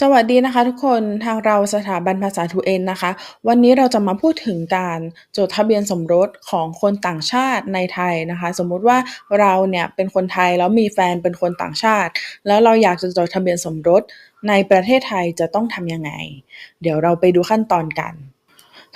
สวัสดีนะคะทุกคนทางเราสถาบันภาษาทูเอ็นนะคะ วันนี้เราจะมาพูดถึงการจดทะเบียนสมรสของคนต่างชาติในไทยนะคะ สมมุติว่าเราเนี่ยเป็นคนไทยแล้วมีแฟนเป็นคนต่างชาติ แล้วเราอยากจะจดทะเบียนสมรสในประเทศไทยจะต้องทำยังไง เดี๋ยวเราไปดูขั้นตอนกัน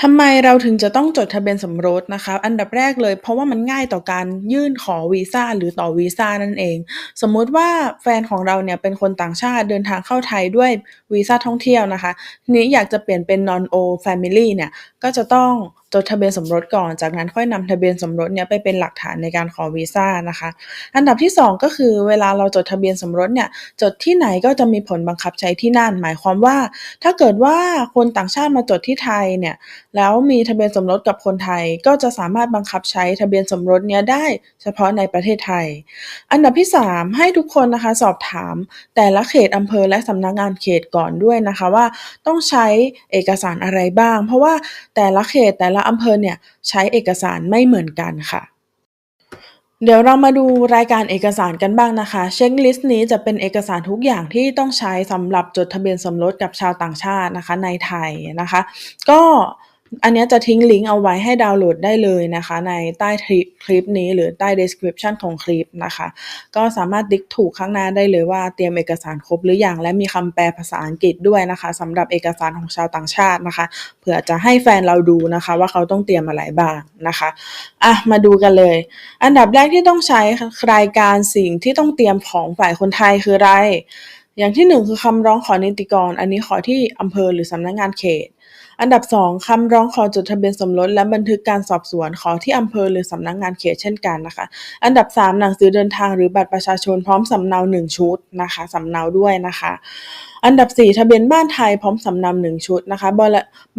ทำไมเราถึงจะต้องจดทะเบียนสมรสนะคะ อันดับแรกเลย เพราะว่ามันง่ายต่อการยื่นขอวีซ่าหรือต่อวีซ่านั่นเอง สมมุติว่าแฟนของเราเนี่ยเป็นคนต่างชาติเดินทางเข้าไทยด้วยวีซ่าท่องเที่ยวนะคะทีนี้อยากจะเปลี่ยนเป็น non o family เนี่ยก็จะต้อง จดทะเบียนสมรสก่อน จากนั้นค่อยนำทะเบียนสมรสเนี่ยไปเป็นหลักฐานในการขอวีซ่านะคะ อันดับที่ 2 ก็คือเวลาเราจดทะเบียนสมรสเนี่ยจดที่ไหนก็จะมีผลบังคับใช้ที่นั่น หมายความว่า ถ้าเกิดว่าคนต่างชาติมาจดที่ไทยเนี่ยแล้วมีทะเบียนสมรสกับคนไทยก็จะสามารถบังคับใช้ทะเบียนสมรสเนี้ยได้เฉพาะในประเทศไทย อันดับที่ 3 ให้ทุกคนนะคะสอบถามแต่ละเขตอำเภอและสำนักงานเขตก่อนด้วยนะคะว่าต้องใช้เอกสารอะไรบ้าง เพราะว่าแต่ละเขตแต่ละอำเภอเนี่ยใช้เอกสารไม่เหมือนกันค่ะเดี๋ยวเรามาดูรายการเอกสารกันบ้างนะคะ เช็คลิสต์นี้จะเป็นเอกสารทุกอย่างที่ต้องใช้สำหรับจดทะเบียนสมรสกับชาวต่างชาตินะคะในไทยนะคะ ก็ อันนี้จะทิ้งลิงก์เอาไว้ให้ดาวน์โหลดได้เลยนะคะ ในใต้ทริปคลิปนี้หรือใต้ description ของคลิปนะคะ ก็สามารถติ๊กถูกข้างหน้าได้เลยว่าเตรียมเอกสารครบหรือยังและมีคำแปลภาษาอังกฤษด้วยนะคะสำหรับเอกสารของชาวต่างชาตินะคะเผื่อจะให้แฟนเราดูนะคะว่าเขาต้องเตรียมอะไรบ้างนะคะอะมาดูกันเลย อันดับแรกที่ต้องใช้รายการสิ่งที่ต้องเตรียมของฝ่ายคนไทยคืออะไรอย่างที่หนึ่งคือคำร้องขอนิติกร อันนี้ขอที่อำเภอหรือสำนักงานเขต อันดับ 2 คำร้องขอจดทะเบียนสมรสและบันทึกการสอบสวนขอที่อำเภอหรือสำนักงานเขตเช่นกันนะคะ อันดับ 3 หนังสือเดินทางหรือบัตรประชาชนพร้อมสำเนา 1 ชุดนะคะสำเนาด้วยนะคะ อันดับ 4 ทะเบียนบ้านไทยพร้อมสำเนา1ชุดนะคะบ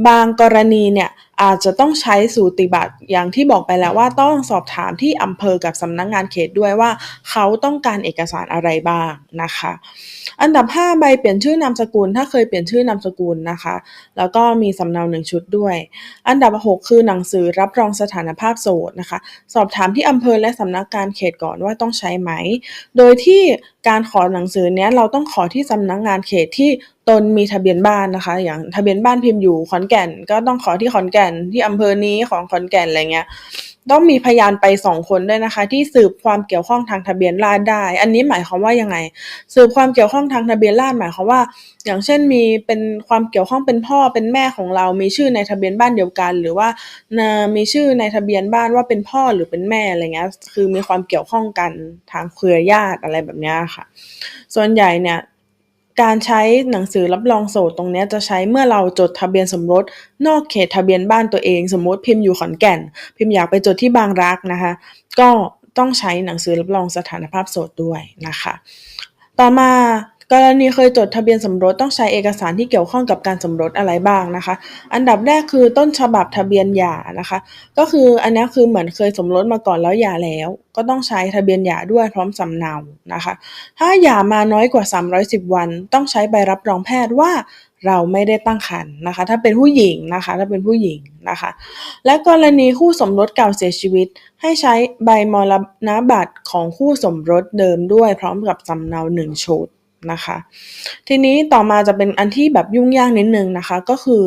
บางกรณีเนี่ยอาจจะต้องใช้สูติบัตรอย่างที่บอกไปแล้วว่าต้องสอบถามที่อำเภอกับสำนักงานเขตด้วยว่าเขาต้องการเอกสารอะไรบ้างนะคะ อันดับ 5 ใบเปลี่ยนชื่อนามสกุล ถ้าเคยเปลี่ยนชื่อนามสกุลนะคะ แล้วก็มีสำเนา1ชุดด้วย อันดับ 6 คือหนังสือรับรองสถานภาพโสดนะคะ สอบถามที่อำเภอและสำนักงานเขตก่อนว่าต้องใช้ไหม โดยที่ การขอหนังสือเนี้ยเราต้องขอที่สำนักงานเขตที่ตนมีทะเบียนบ้านนะคะ อย่างทะเบียนบ้านพิมพ์อยู่ขอนแก่น ก็ต้องขอที่ขอนแก่นที่อำเภอนี้ของขอนแก่นอะไรเงี้ย ต้องมีพยานไป2คนด้วยนะคะ ที่สืบความเกี่ยวข้องทางทะเบียนราษฎร์ได้ อันนี้หมายความว่ายังไง สืบความเกี่ยวข้องทางทะเบียนราษฎร์หมายความว่า อย่างเช่นมีเป็นความเกี่ยวข้องเป็นพ่อเป็นแม่ของเรา มีชื่อในทะเบียนบ้านเดียวกัน หรือว่ามีชื่อในทะเบียนบ้านว่าเป็นพ่อหรือเป็นแม่อะไรเงี้ยคือมีความเกี่ยวข้องกันทางเครือญาติอะไรแบบนี้ค่ะ ส่วนใหญ่เนี่ย การใช้หนังสือรับรองโสดตรงนี้จะใช้เมื่อเราจดทะเบียนสมรสนอกเขตทะเบียนบ้านตัวเอง สมมติพิมพ์อยู่ขอนแก่น พิมพ์อยากไปจดที่บางรักนะคะ ก็ต้องใช้หนังสือรับรองสถานภาพโสดด้วยนะคะ ต่อมา กรณีเคยจดทะเบียนสมรสต้องใช้เอกสารที่เกี่ยวข้องกับการสมรสอะไรบ้างนะคะ อันดับแรกคือต้นฉบับทะเบียนหย่านะคะ ก็คืออันนี้คือเหมือนเคยสมรสมาก่อนแล้วหย่าแล้ว ก็ต้องใช้ทะเบียนหย่าด้วยพร้อมสำเนานะคะ ถ้าหย่ามาน้อยกว่า 310 วัน ต้องใช้ใบรับรองแพทย์ว่าเราไม่ได้ตั้งครรภ์นะคะ ถ้าเป็นผู้หญิงนะคะ ถ้าเป็นผู้หญิงนะคะ และกรณีคู่สมรสเก่าเสียชีวิต ให้ใช้ใบมรณบัตรของคู่สมรสเดิมด้วยพร้อมกับสำเนา1ชุด นะคะ ทีนี้ต่อมาจะเป็นอันที่แบบยุ่งยากนิดนึงนะคะ ก็คือ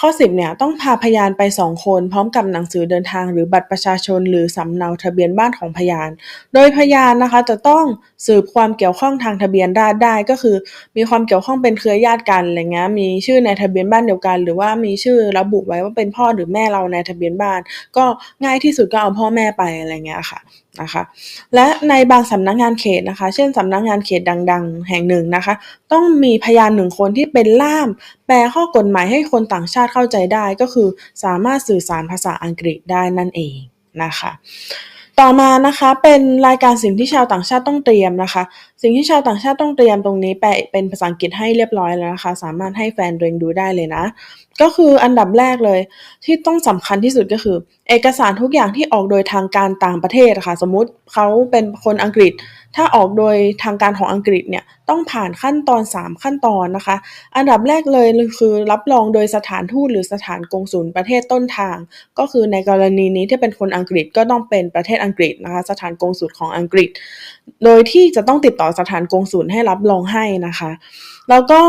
ข้อ 10เนี่ยต้องพาพยานไป 2 คน พร้อมกับหนังสือเดินทางหรือบัตรประชาชน หรือสำเนาทะเบียนบ้านของพยาน โดยพยานนะคะจะต้องสืบความเกี่ยวข้องทางทะเบียนราษได้ก็คือ มีความเกี่ยวข้องเป็นเครือญาติกันอะไรเงี้ยมีชื่อในทะเบียนบ้านเดียวกัน หรือว่ามีชื่อระบุไว้ว่าเป็นพ่อหรือแม่เราในทะเบียนบ้าน ก็ง่ายที่สุดก็เอาพ่อแม่ไปอะไรเงี้ยค่ะ นะคะ และในบางสำนักงานเขตนะคะ เช่นสำนักงานเขตดัง ๆ แห่งหนึ่งนะคะ ต้องมีพยานหนึ่งคนที่เป็นล่าม แปลข้อกฎหมายให้คนต่างชาติเข้าใจได้ก็คือ สามารถสื่อสารภาษาอังกฤษได้นั่นเองนะคะ ต่อมานะคะเป็นรายการสิ่งที่ชาวต่างชาติต้องเตรียมนะคะ สิ่งที่ชาวต่างชาติต้องเตรียมตรงนี้แปลเป็นภาษาอังกฤษให้เรียบร้อยแล้วนะคะ สามารถให้แฟนตัวเองดูได้เลยนะ ก็คืออันดับแรกเลย ที่ต้องสำคัญที่สุดก็คือ เอกสารทุกอย่างที่ออกโดยทางการต่างประเทศะค่ะ สมมุติเขาเป็นคนอังกฤษ ถ้าออกโดยทางการของอังกฤษเนี่ยต้องผ่านขั้นตอน 3 ขั้นตอนนะคะ อันดับแรกเลยคือรับรองโดยสถานทูตหรือสถานกงสุลประเทศต้นทาง ก็คือในกรณีนี้ที่เป็นคนอังกฤษก็ต้องเป็นประเทศอังกฤษนะคะ สถานกงสุลของอังกฤษ โดยที่จะต้องติดต่อสถานกงสุลให้รับรองให้นะคะ แล้วก็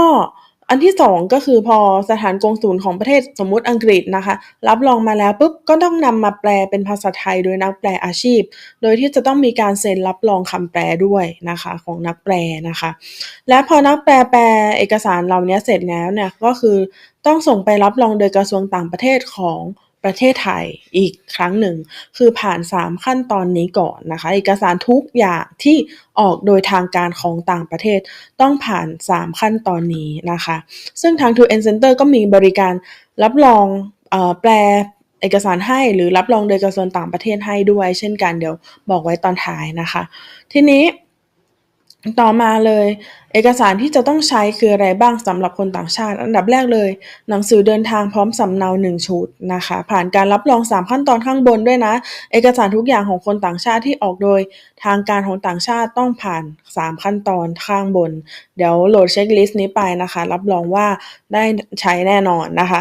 อันที่ 2 ก็คือพอสถานกงสุลของประเทศสมมุติอังกฤษนะคะ รับรองมาแล้วปุ๊บก็ต้องนำมาแปลเป็นภาษาไทยโดยนักแปลอาชีพ โดยที่จะต้องมีการเซ็นรับรองคำแปลด้วยนะคะของนักแปลนะคะ และพอนักแปลแปลเอกสารเหล่านี้เสร็จแล้วเนี่ยก็คือต้องส่งไปรับรองโดยกระทรวงต่างประเทศของ ประเทศไทยอีกครั้งหนึ่ง คือผ่าน 3 ขั้นตอนนี้ก่อนนะคะ เอกสารทุกอย่างที่ออกโดยทางการของต่างประเทศต้องผ่าน 3 ขั้นตอนนี้นะคะ ซึ่งทาง t o End Center ก็มีบริการรับรองอแปลเอกสารให้หรือรับรองโดยกระทรวงต่างประเทศให้ด้วย เช่นกันเดี๋ยวบอกไว้ตอนท้ายนะคะ ทีนี้ ต่อมาเลย เอกสารที่จะต้องใช้คืออะไรบ้างสำหรับคนต่างชาติ อันดับแรกเลย หนังสือเดินทางพร้อมสำเนา1ชุดนะคะ ผ่านการรับรอง 3 ขั้นตอนข้างบนด้วยนะ เอกสารทุกอย่างของคนต่างชาติที่ออกโดย ทางการของต่างชาติต้องผ่าน 3 ขั้นตอนข้างบน เดี๋ยวโหลดเช็คลิสต์นี้ไปนะคะ รับรองว่าได้ใช้แน่นอนนะคะ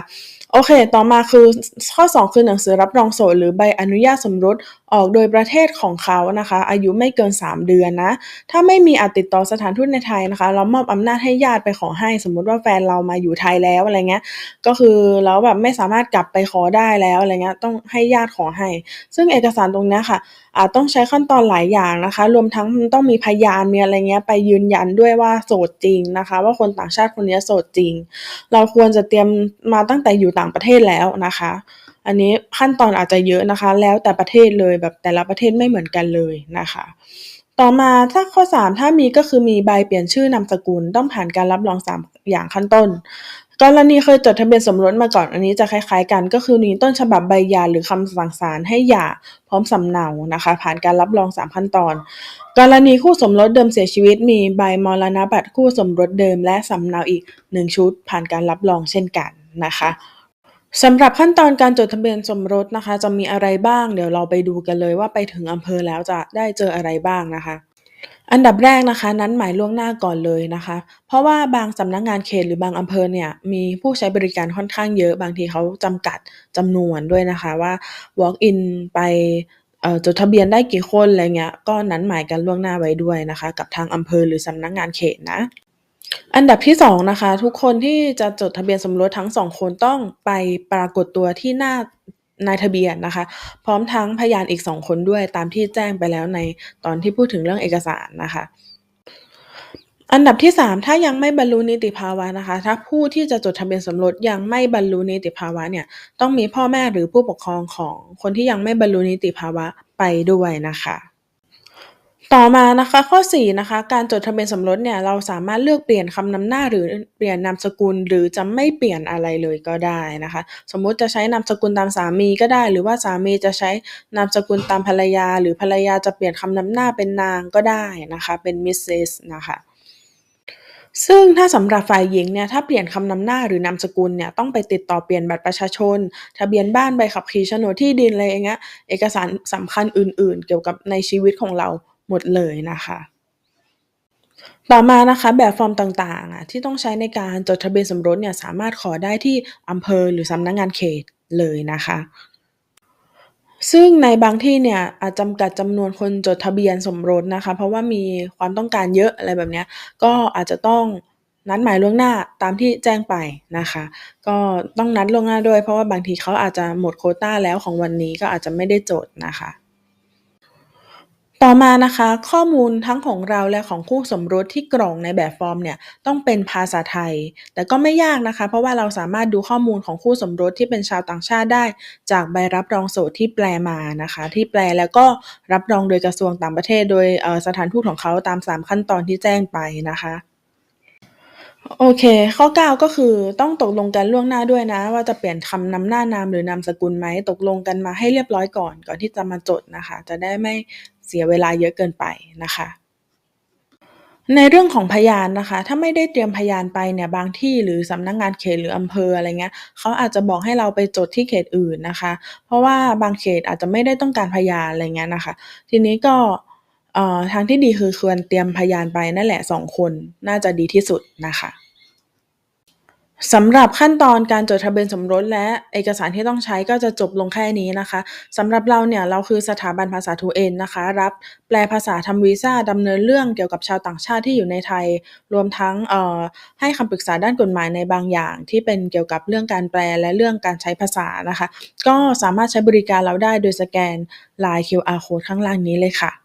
โอเค ต่อมาคือข้อ 2 คือหนังสือรับรองโสดหรือใบอนุญาตสมรสออกโดยประเทศของเขานะคะ อายุไม่เกิน 3 เดือนนะ ถ้าไม่มีอาจติดต่อสถานทูตในไทยนะคะ เรามอบอำนาจให้ญาติไปขอให้ สมมุติว่าแฟนเรามาอยู่ไทยแล้วอะไรเงี้ย ก็คือแล้วแบบไม่สามารถกลับไปขอได้แล้วอะไรเงี้ย ต้องให้ญาติขอให้ ซึ่งเอกสารตรงนี้ค่ะ อาจต้องใช้ขั้นตอนหลายอย่างนะคะ รวมทั้งต้องมีพยานมีอะไรเงี้ยไปยืนยันด้วยว่าโสดจริงนะคะ ว่าคนต่างชาติคนนี้โสดจริง เราควรจะเตรียมมาตั้งแต่อยู่ต่างประเทศแล้วนะคะ อันนี้ขั้นตอนอาจจะเยอะนะคะ แล้วแต่ประเทศเลยแบบแต่ละประเทศไม่เหมือนกันเลยนะคะ ต่อมาถ้าข้อ 3 ถ้ามีก็คือมีใบเปลี่ยนชื่อนามสกุลต้องผ่านการรับรอง 3 อย่างขั้นต้นกรณีเคยจดทะเบียนสมรสมาก่อนอันนี้จะคล้ายๆกัน ก็คือมีต้นฉบับใบหย่าหรือคำสั่งศาลให้หย่าพร้อมสำเนานะคะ ผ่านการรับรอง3ขั้นตอน กรณีคู่สมรสเดิมเสียชีวิต มีใบมรณบัตรคู่สมรสเดิมและสำเนาอีก1ชุด ผ่านการรับรองเช่นกันนะคะ สำหรับขั้นตอนการจดทะเบียนสมรสนะคะ จะมีอะไรบ้าง เดี๋ยวเราไปดูกันเลยว่าไปถึงอำเภอแล้วจะได้เจออะไรบ้างนะคะ อันดับแรกนะคะ นัดหมายล่วงหน้าก่อนเลยนะคะ เพราะว่าบางสำนักงานเขตหรือบางอำเภอเนี่ยมีผู้ใช้บริการค่อนข้างเยอะ บางทีเขาจำกัดจำนวนด้วยนะคะว่า walk in ไปจดทะเบียนได้กี่คนอะไรเงี้ยก็นัดหมายกันล่วงหน้าไว้ด้วยนะคะ กับทางอำเภอหรือสำนักงานเขตนะ อันดับที่ 2 นะคะ ทุกคนที่จะจดทะเบียนสมรสทั้งสองคนต้องไปปรากฏตัวที่หน้านายทะเบียนนะคะ พร้อมทั้งพยานอีก2คนด้วยตามที่แจ้งไปแล้วในตอนที่พูดถึงเรื่องเอกสารนะคะ อันดับที่ 3 ถ้ายังไม่บรรลุนิติภาวะนะคะ ถ้าผู้ที่จะจดทะเบียนสมรสยังไม่บรรลุนิติภาวะเนี่ยต้องมีพ่อแม่หรือผู้ปกครองของคนที่ยังไม่บรรลุนิติภาวะไปด้วยนะคะ ต่อมานะคะ ข้อ 4 นะคะ การจดทะเบียนสมรสเนี่ยเราสามารถเลือกเปลี่ยนคำนำหน้าหรือเปลี่ยนนามสกุล หรือจะไม่เปลี่ยนอะไรเลยก็ได้นะคะ สมมุติจะใช้นามสกุลตามสามีก็ได้ หรือว่าสามีจะใช้นามสกุลตามภรรยา หรือภรรยาจะเปลี่ยนคำนำหน้าเป็นนางก็ได้นะคะ เป็น Mrs นะคะซึ่งถ้าสำหรับฝ่ายหญิงเนี่ยถ้าเปลี่ยนคำนำหน้าหรือนามสกุลเนี่ยต้องไปติดต่อเปลี่ยนบัตรประชาชน ทะเบียนบ้านใบขับขี่โฉนดที่ดินอะไรอย่างเงี้ยเอกสารสำคัญอื่น ๆ เกี่ยวกับในชีวิตของเรา หมดเลยนะคะ ต่อมานะคะแบบฟอร์มต่างๆอะที่ต้องใช้ในการจดทะเบียนสมรสเนี่ยสามารถขอได้ที่อำเภอหรือสำนักงงานเขตเลยนะคะ ซึ่งในบางที่เนี่ยอาจจำกัดจำนวนคนจดทะเบียนสมรสนะคะ เพราะว่ามีความต้องการเยอะอะไรแบบนี้ก็อาจจะต้องนัดหมายล่วงหน้าตามที่แจ้งไปนะคะ ก็ต้องนัดล่วงหน้าด้วย เพราะว่าบางทีเขาอาจจะหมดโคต้าแล้วของวันนี้ก็อาจจะไม่ได้จดนะคะ ต่อมานะคะ ข้อมูลทั้งของเราและของคู่สมรสที่กรอกในแบบฟอร์มเนี่ยต้องเป็นภาษาไทย แต่ก็ไม่ยากนะคะ เพราะว่าเราสามารถดูข้อมูลของคู่สมรสที่เป็นชาวต่างชาติได้ จากใบรับรองโสดที่แปลมานะคะ ที่แปลแล้วก็รับรองโดยกระทรวงต่างประเทศ โดยสถานทูตของเขาตาม 3 ขั้นตอนที่แจ้งไปนะคะ โอเค ข้อ 9 ก็คือต้องตกลงกันล่วงหน้าด้วยนะ ว่าจะเปลี่ยนคำนำหน้านามหรือนามสกุลไหม ตกลงกันมาให้เรียบร้อยก่อน ก่อนที่จะมาจดนะคะ จะได้ไม่เสียเวลาเยอะเกินไปนะคะ ในเรื่องของพยานนะคะ ถ้าไม่ได้เตรียมพยานไปเนี่ยบางที่หรือสำนักงงานเขตหรืออำเภออะไรเงี้ยเขาอาจจะบอกให้เราไปจดที่เขตอื่นนะคะ เพราะว่าบางเขตอาจจะไม่ได้ต้องการพยานอะไรเงี้ยนะคะ ทีนี้ก็ ทางที่ดีคือควรเตรียมพยานไปนั่นแหละสองคน น่าจะดีที่สุดนะคะสำหรับขั้นตอนการจดทะเบียนสมรสและเอกสารที่ต้องใช้ก็จะจบลงแค่นี้นะคะสำหรับเราเนี่ย เราคือสถาบันภาษา 2N นะคะ รับแปลภาษาทำวีซ่าดำเนินเรื่องเกี่ยวกับชาวต่างชาติที่อยู่ในไทย รวมทั้งเอ่อให้คำปรึกษาด้านกฎหมายในบางอย่าง ที่เป็นเกี่ยวกับเรื่องการแปลและเรื่องการใช้ภาษานะคะ ก็สามารถใช้บริการเราได้โดยสแกนลาย QR Code ข้างล่างนี้เลยค่ะ